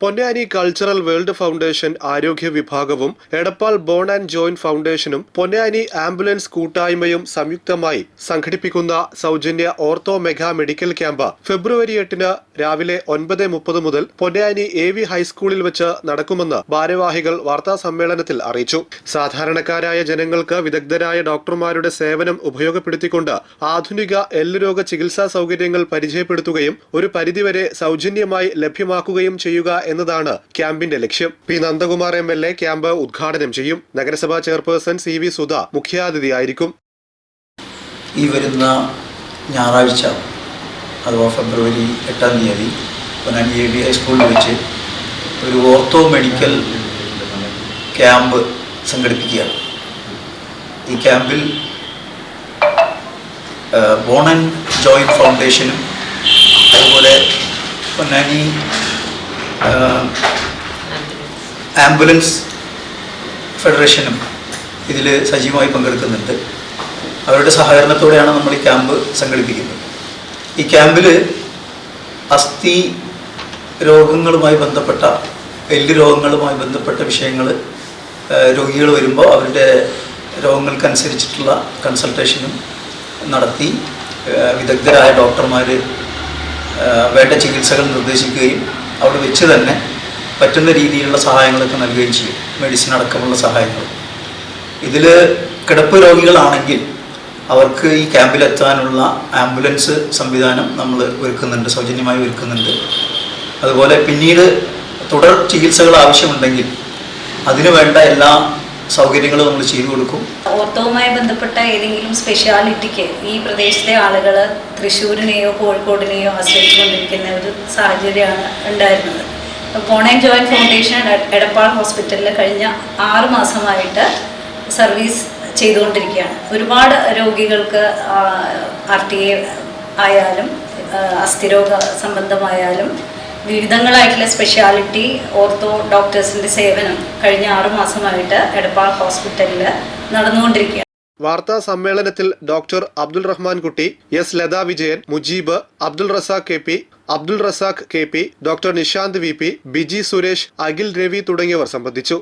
Ponnani cultural world foundation ആരോഗ്യ വിഭാഗവും Edappal bone and joint ഫൗണ്ടേഷനും പൊന്നാനി ആംബുലൻസ് കൂട്ടായ്മയും സംയുക്തമായി സംഘടിപ്പിക്കുന്ന സൗജന്യ ortho mega medical camp February എട്ടിന് രാവിലെ ഒൻപത് മുപ്പത് മുതൽ പൊന്നാനി എ വി ഹൈസ്കൂളിൽ വെച്ച് നടക്കുമെന്ന് ഭാരവാഹികൾ വാർത്താ സമ്മേളനത്തിൽ അറിയിച്ചു. സാധാരണക്കാരായ ജനങ്ങൾക്ക് വിദഗ്ധരായ ഡോക്ടർമാരുടെ സേവനം ഉപയോഗപ്പെടുത്തിക്കൊണ്ട് ആധുനിക എല്ലുരോഗ ചികിത്സാ സൗകര്യങ്ങൾ പരിചയപ്പെടുത്തുകയും ഒരു പരിധിവരെ സൗജന്യമായി ലഭ്യമാക്കുകയും ചെയ്യുക എന്നതാണ് ക്യാമ്പിന്റെ ലക്ഷ്യം. P. Nandakumar M. L. A camp ഉദ്ഘാടനം ചെയ്യും. നഗരസഭാ ചെയർപേഴ്സൺ സി. വി. സുധ മുഖ്യാതിഥിയായിരിക്കും ഈ വരുന്ന ഞായറാഴ്ച അഥവാ ഫെബ്രുവരി എട്ടാം തീയതി പൊന്നാനി എ ബി ഹൈസ്കൂളിൽ വെച്ച് ഒരു ഓർത്തോ മെഡിക്കൽ ക്യാമ്പ് സംഘടിപ്പിക്കുകയാണ് ഈ ക്യാമ്പിൽ ബോൺ ആൻഡ് ജോയിന്റ് ഫൗണ്ടേഷനും അതുപോലെ പൊന്നാനി ആംബുലൻസ് ഫെഡറേഷനും ഇതിൽ സജീവമായി പങ്കെടുക്കുന്നുണ്ട്. അവരുടെ സഹകരണത്തോടെയാണ് നമ്മൾ ഈ ക്യാമ്പ് സംഘടിപ്പിക്കുന്നത്. ഈ ക്യാമ്പിൽ അസ്ഥി രോഗങ്ങളുമായി ബന്ധപ്പെട്ട എല്ല് രോഗങ്ങളുമായി ബന്ധപ്പെട്ട വിഷയങ്ങൾ രോഗികൾ വരുമ്പോൾ അവരുടെ രോഗങ്ങൾക്കനുസരിച്ചിട്ടുള്ള കൺസൾട്ടേഷനും നടത്തി വിദഗ്ധരായ ഡോക്ടർമാർ വേണ്ട ചികിത്സകൾ നിർദ്ദേശിക്കുകയും അവിടെ വെച്ച് തന്നെ പറ്റുന്ന രീതിയിലുള്ള സഹായങ്ങളൊക്കെ നൽകുകയും ചെയ്യും. മെഡിസിൻ അടക്കമുള്ള സഹായങ്ങൾ. ഇതിൽ കിടപ്പ് രോഗികളാണെങ്കിൽ അവർക്ക് ഈ ക്യാമ്പിലെത്താനുള്ള ആംബുലൻസ് സംവിധാനം നമ്മൾ ഒരുക്കുന്നുണ്ട് സൗജന്യമായി ഒരുക്കുന്നുണ്ട്. അതുപോലെ പിന്നീട് തുടർ ചികിത്സകൾ ആവശ്യമുണ്ടെങ്കിൽ അതിനു വേണ്ട എല്ലാ സൗകര്യങ്ങളും നമ്മൾ ചെയ്തു കൊടുക്കും. ഓർത്തവുമായി ബന്ധപ്പെട്ട ഏതെങ്കിലും സ്പെഷ്യാലിറ്റിക്ക് ഈ പ്രദേശത്തെ ആളുകൾ തൃശ്ശൂരിനെയോ കോഴിക്കോടിനെയോ ആശ്രയിച്ചുകൊണ്ടിരിക്കുന്ന ഒരു സാഹചര്യമാണ് ഉണ്ടായിരുന്നത്. ബോൺ ജോയിൻ ഫൗണ്ടേഷൻ എടപ്പാൾ ഹോസ്പിറ്റലിൽ കഴിഞ്ഞ ആറ് മാസമായിട്ട് സർവീസ് ചെയ്തുകൊണ്ടിരിക്കുകയാണ്. ഒരുപാട് രോഗികൾക്ക് ആർ ടി എ ആയാലും അസ്ഥിരോഗ സംബന്ധമായാലും വിവിധങ്ങളായിട്ടുള്ള സ്പെഷ്യാലിറ്റി ഓർത്തോ ഡോക്ടേഴ്സിന്റെ സേവനം കഴിഞ്ഞ ആറു മാസമായിട്ട് എടപ്പാൾ ഹോസ്പിറ്റലിൽ നടന്നുകൊണ്ടിരിക്കുകയാണ്. വാർത്താ സമ്മേളനത്തിൽ doctor Abdul Rahman Kutty S Latha Vijayan Mujeeb Abdul Razak K P Abdul Razak K P doctor Nishanth V P Biji Suresh Akhil Ravi തുടങ്ങിയവർ സംബന്ധിച്ചു.